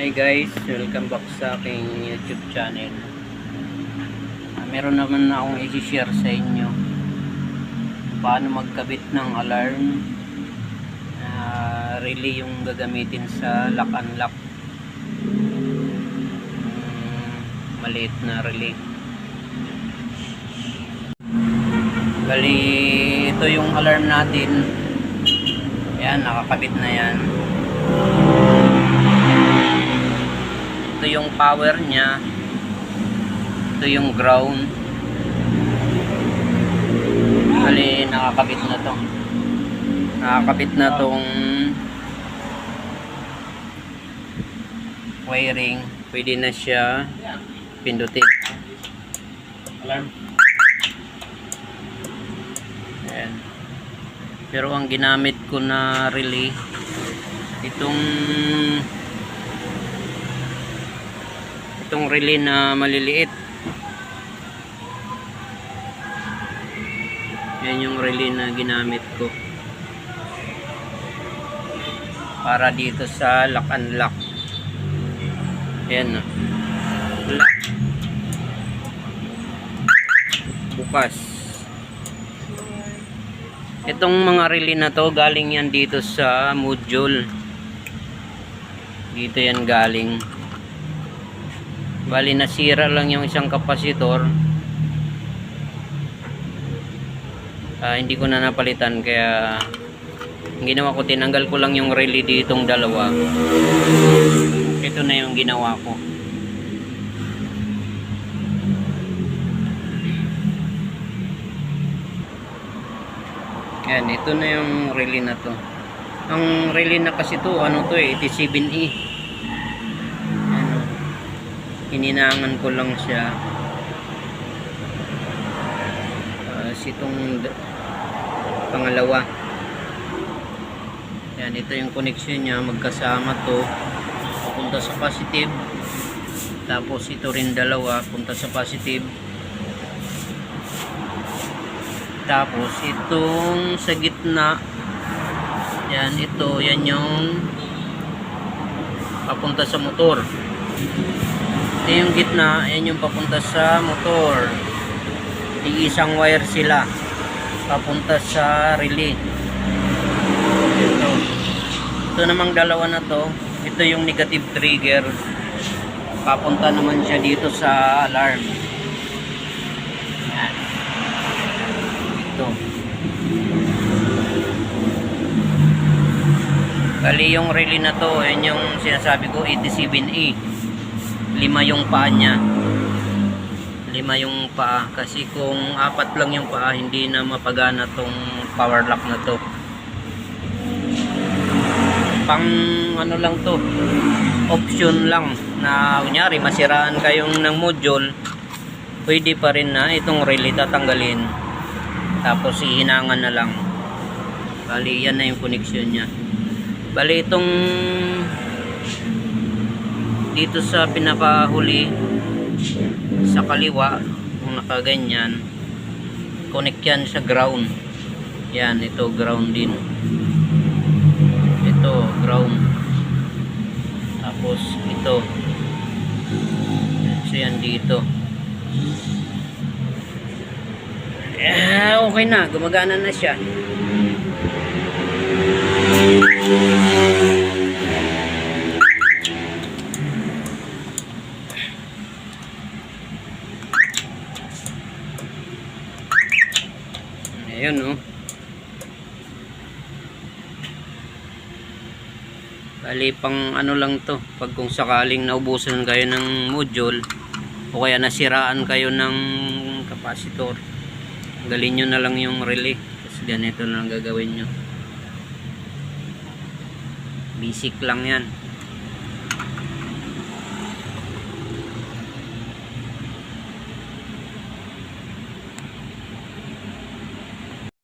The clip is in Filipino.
Hey guys, welcome back sa aking YouTube channel. Ah, meron naman na akong i-share sa inyo paano magkabit ng alarm na relay yung gagamitin sa lock and lock. Mm, maliit na relay. Bali, ito yung alarm natin. Yan, nakakabit na yan. Ito yung power niya. Ito yung ground. Bali nakakabit na to nakakabit na tong wiring. Pwede na siya pindutin. Alarm. Ayan. pero ang ginamit ko na relay itong itong relay na maliliit. Yan yung relay na ginamit ko. Para dito sa lock and lock. Yan lock. Bukas. Itong mga relay na to galing yan dito sa module. Dito yan galing Bali nasira lang yung isang kapasitor. Ah, hindi ko na napalitan kaya ginawa ko tinanggal ko lang yung relay ditong dalawa. Ito na yung ginawa ko. Yan, ito na yung relay na to. Ang relay na kasi to, ano to eh, 87E ano, hininangan ko lang siya. Uh, sitong d- pangalawa. Yan ito yung connection niya. Magkasama to. Papunta sa positive. Tapos ito rin dalawa. Punta sa positive. Tapos itong sa gitna. Yan ito. Yan yung papunta sa motor ito yung gitna, ayan yung papunta sa motor. Di isang wire sila. Papunta sa relay. Ito. Ito namang dalawa na to. Ito yung negative trigger. Papunta naman siya dito sa alarm. Yan. Ito. Bali yung relay na to, ayan yung sinasabi ko 87E lima yung paa niya. Lima yung paa. Kasi kung apat lang yung paa hindi na mapagana tong power lock na to. Pang ano lang to? Option lang na kunyari masiraan kayong ng module pwede pa rin na itong relay tatanggalin. Tapos ihinangan na lang. Bali yan na yung connection nya bali itong dito sa pinakahuli sa kaliwa kung nakaganyan connect yan sa ground. Yan ito ground din. Ito ground. Tapos ito. So yan dito. Eh, okay na gumagana na siya Ayan oh. Bali pang ano lang to. Pag kung sakaling naubusan kayo ng module o kaya nasiraan kayo ng capacitor galin nyo na lang yung relay. Kasi ganito na lang gagawin nyo. Basic lang yan